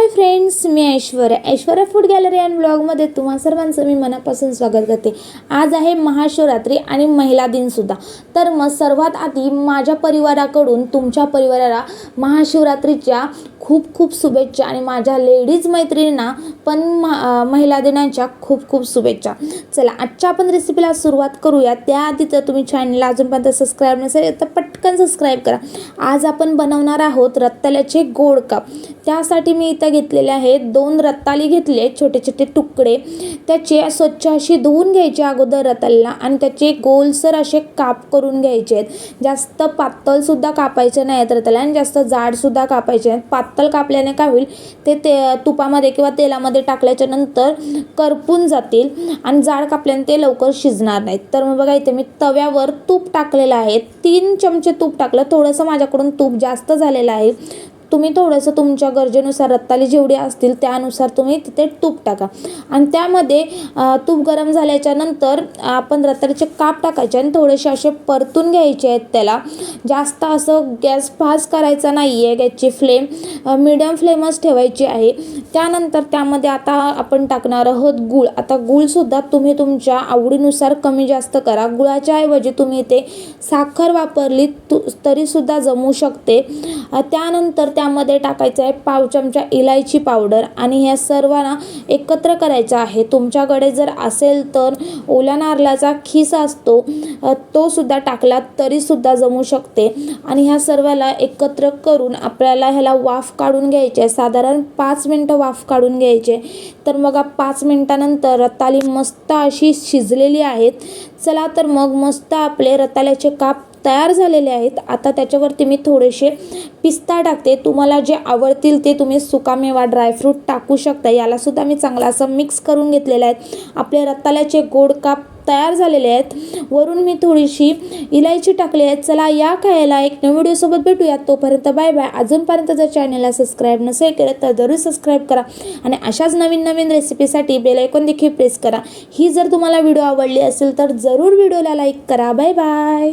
High friends me Aishwarya. Aishwarya food gallery and ब्लॉगमध्ये तुम्हा सर्वांचं मी मनापासून स्वागत करते. आज आहे महाशिवरात्री आणि महिला दिनसुद्धा तर मग सर्वात आधी माझ्या परिवाराकडून तुमच्या परिवाराला महाशिवरात्रीच्या खूप खूप शुभेच्छा आणि माझ्या लेडीज मैत्रिणींना पण म महिला दिनाच्या खूप खूप शुभेच्छा. चला आजच्या आपण रेसिपीला सुरुवात करूया. त्याआधी तर तुम्ही चॅनलला अजूनपर्यंत सबस्क्राईब नसेल तर पटकन सबस्क्राईब करा. आज आपण बनवणार आहोत रत्ताल्याचे गोड कप त्यासाठी मी इथं घेतलेले आहेत. दोन रताली घेतले छोटे छोटे तुकडे. त्याचे स्वच्छ अशी धुवून घ्यायचे अगोदर रताळीला आणि त्याचे गोलसर असे काप करून घ्यायचे आहेत. जास्त पातळसुद्धा कापायचे नाही आहेत आणि जास्त जाडसुद्धा कापायचे आहेत पातळ कापल्याने काय होईल ते ते तुपामध्ये किंवा तेलामध्ये टाकल्याच्या नंतर करपून जातील आणि जाड कापल्याने ते लवकर शिजणार नाहीत. तर मग बघा इथे मी तव्यावर तूप टाकलेलं आहे. तीन चमचे तूप टाकलं. थोडंसं माझ्याकडून तूप जास्त झालेलं आहे. तुम्ही थोडंसं तुमच्या गरजेनुसार रत्ताली जेवढी असतील त्यानुसार तुम्ही तिथे तूप टाका. आणि त्यामध्ये तूप गरम झाल्याच्यानंतर आपण रताळीचे काप टाकायचे आणि थोडेसे असे परतून घ्यायचे आहेत त्याला. जास्त असं गॅस फास्ट करायचा नाही आहे गॅसची फ्लेम मिडियम फ्लेमच ठेवायची आहे. त्यानंतर त्यामध्ये आता आपण टाकणार आहोत गूळ. आता गूळसुद्धा तुम्ही तुमच्या आवडीनुसार कमी जास्त करा. गुळाच्या ऐवजी तुम्ही ते साखर वापरली तु तरीसुद्धा जमू शकते. त्यानंतर त्यामध्ये टाकायचं आहे पाव चमचा इलायची पावडर आणि ह्या सर्वांना एकत्र करायचं आहे. तुमच्याकडे जर असेल तर ओल्या नारळाचा खीस असतो तो सुद्धा टाकला तरीसुद्धा जमू शकते. आणि ह्या सर्वाला एकत्र करून आपल्याला ह्याला वाफ काढून घ्यायची आहे. साधारण पाच मिनटं वाफ काढून घ्यायचे. तर मग पाच मिनटानंतर रताली मस्त अशी शिजलेली आहेत. चला तर मग मस्त आपले रताळ्याचे काप तयार झालेले आहेत. आता त्याच्यावरती मी थोडेसे पिस्ता टाकते. तुम्हाला जे आवडतील ते तुम्ही सुकामेवा ड्रायफ्रूट टाकू शकता. यालासुद्धा मी चांगला असं मिक्स करून घेतलेलं आहे. आपले रताळ्याचे गोड काप तयार झालेले आहेत. वरून मी थोडीशी इलायची टाकली आहे. चला या खायला एक नवीन व्हिडिओसोबत भेटूयात. तोपर्यंत बाय बाय अजूनपर्यंत जर चॅनलला सबस्क्राईब नसेल केलं तर जरूर सबस्क्राईब करा. आणि अशाच नवीन नवीन रेसिपीसाठी बेलायकॉन देखील प्रेस करा. ही जर तुम्हाला व्हिडिओ आवडली असेल तर जरूर व्हिडिओला लाईक करा. Bye bye